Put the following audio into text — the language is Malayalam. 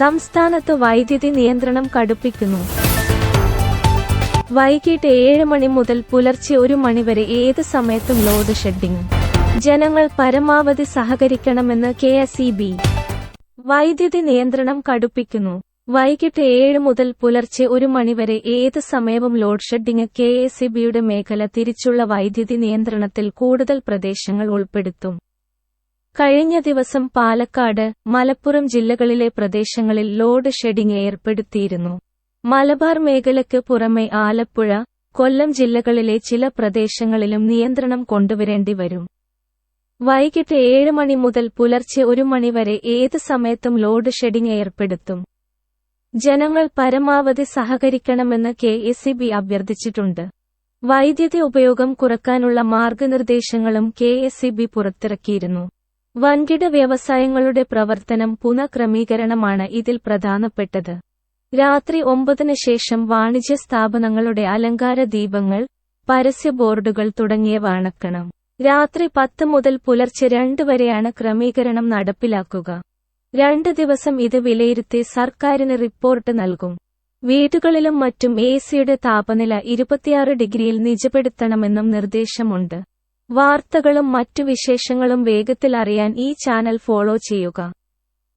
സംസ്ഥാനത്ത് വൈദ്യുതി നിയന്ത്രണം കടുപ്പിക്കുന്നു. വൈകിട്ട് ഏഴ് മണി മുതൽ പുലർച്ചെ ഒരു മണിവരെ ഏത് സമയത്തും ലോഡ് ഷെഡിംഗ് ജനങ്ങൾ പരമാവധി സഹകരിക്കണമെന്ന് കെ എസ് ഇ ബി. വൈദ്യുതി നിയന്ത്രണം കടുപ്പിക്കുന്നു. വൈകിട്ട് ഏഴ് മുതൽ പുലർച്ചെ ഒരു മണിവരെ ഏത് സമയവും load shedding K S E ബിയുടെ മേഖല തിരിച്ചുള്ള വൈദ്യുതി നിയന്ത്രണത്തിൽ കൂടുതൽ പ്രദേശങ്ങൾ ഉൾപ്പെടുത്തും. കഴിഞ്ഞ ദിവസം പാലക്കാട് മലപ്പുറം ജില്ലകളിലെ പ്രദേശങ്ങളിൽ ലോഡ് ഷെഡിംഗ് ഏർപ്പെടുത്തിയിരുന്നു. മലബാർ മേഖലയ്ക്ക് പുറമെ ആലപ്പുഴ കൊല്ലം ജില്ലകളിലെ ചില പ്രദേശങ്ങളിലും നിയന്ത്രണം കൊണ്ടുവരേണ്ടി വരും. വൈകിട്ട് ഏഴ് മണി മുതൽ പുലർച്ചെ ഒരു മണിവരെ ഏത് സമയത്തും ലോഡ് ഷെഡിംഗ് ഏർപ്പെടുത്തും. ജനങ്ങൾ പരമാവധി സഹകരിക്കണമെന്ന് കെ എസ് അഭ്യർത്ഥിച്ചിട്ടുണ്ട്. വൈദ്യുതി ഉപയോഗം കുറക്കാനുള്ള മാർഗനിർദ്ദേശങ്ങളും കെ എസ് പുറത്തിറക്കിയിരുന്നു. വൻകിട വ്യവസായങ്ങളുടെ പ്രവർത്തനം പുനഃക്രമീകരണമാണ് ഇതിൽ പ്രധാനപ്പെട്ടത്. രാത്രി ഒമ്പതിന് ശേഷം വാണിജ്യ സ്ഥാപനങ്ങളുടെ അലങ്കാര ദീപങ്ങൾ പരസ്യ ബോർഡുകൾ തുടങ്ങിയവ അണക്കണം രാത്രി പത്ത് മുതൽ പുലർച്ചെ രണ്ട് വരെയാണ് ക്രമീകരണം നടപ്പിലാക്കുക. രണ്ട് ദിവസം ഇത് വിലയിരുത്തി സർക്കാരിന് റിപ്പോർട്ട് നൽകും. വീടുകളിലും മറ്റും എ സിയുടെ താപനില ഇരുപത്തിയാറ് ഡിഗ്രിയിൽ നിജപ്പെടുത്തണമെന്നും നിർദ്ദേശമുണ്ട്. വാർത്തകളും മറ്റു വിശേഷങ്ങളും വേഗത്തിൽ അറിയാൻ ഈ ചാനൽ ഫോളോ ചെയ്യുക.